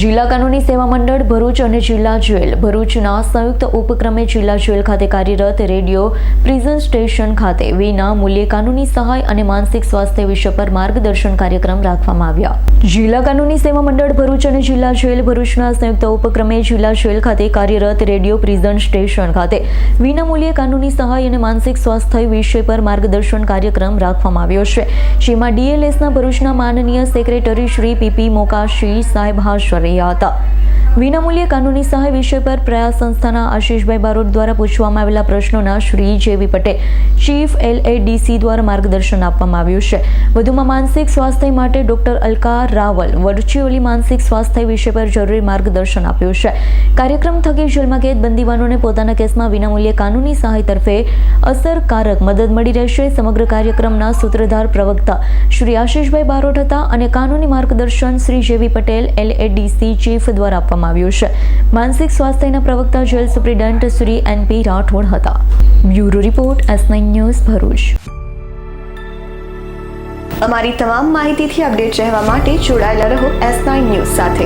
જિલ્લા કાનૂની સેવા મંડળ ભરૂચ અને જિલ્લા જેલ. ભરૂચના સંયુક્ત ઉપક્રમે જિલ્લા જેલ ખાતે કાર્યરત રેડિયો પ્રિઝન સ્ટેશન ખાતે વિના મૂલ્યે કાનૂની સહાય અને માનસિક સ્વાસ્થ્ય વિષય પર માર્ગદર્શન કાર્યક્રમ રાખવામાં આવ્યા. જિલ્લા કાનૂની સેવા મંડળ ભરૂચ અને જિલ્લા જેલ ભરૂચના સંયુક્ત ઉપક્રમે જિલ્લા જેલ ખાતે કાર્યરત રેડિયો પ્રિઝન સ્ટેશન ખાતે વિના મૂલ્યે કાનૂની સહાય અને માનસિક સ્વાસ્થ્ય વિષય પર માર્ગદર્શન કાર્યક્રમ રાખવામાં આવ્યો છે. જેમાં ડીએલએસના ભરૂચના માનનીય સેક્રેટરી શ્રી પીપી મોકાશી સાહેબ હાજર ရရတော့ વિનામૂલ્યે કાનૂની સહાય વિષય પર પ્રયાસ સંસ્થાના આશીષભાઈ બારોટ દ્વારા પૂછવામાં આવેલા પ્રશ્નોના શ્રી જેવી પટેલ, ચીફ એલએડીસી દ્વારા માર્ગદર્શન આપવામાં આવ્યું છે. વધુમાં માનસિક સ્વાસ્થ્ય માટે ડોક્ટર અલકા રાવલ વર્ચ્યુઅલી માનસિક સ્વાસ્થ્ય વિષય પર જરૂરી માર્ગદર્શન આપ્યું છે. કાર્યક્રમ થકી જેલમાં કેદ બંદીવાનોને પોતાના કેસમાં વિનામૂલ્યે કાનૂની સહાય તરફે અસરકારક મદદ મળી રહેશે. સમગ્ર કાર્યક્રમના સૂત્રધાર પ્રવક્તા શ્રી આશીષભાઈ બારોટ હતા અને કાનૂની માર્ગદર્શન શ્રી જેવી પટેલ એલએડીસી ચીફ દ્વારા આપવામાં આવ્યું છે. માનસિક સ્વાસ્થ્યના પ્રવક્તા jail superintendent Shri NP Rathod હતા. Bureau report, S nine news, Bharuch. અમારી તમામ માહિતીથી અપડેટ રહેવા માટે જોડાયેલા રહો એસ નાઇન ન્યૂઝ સાથે.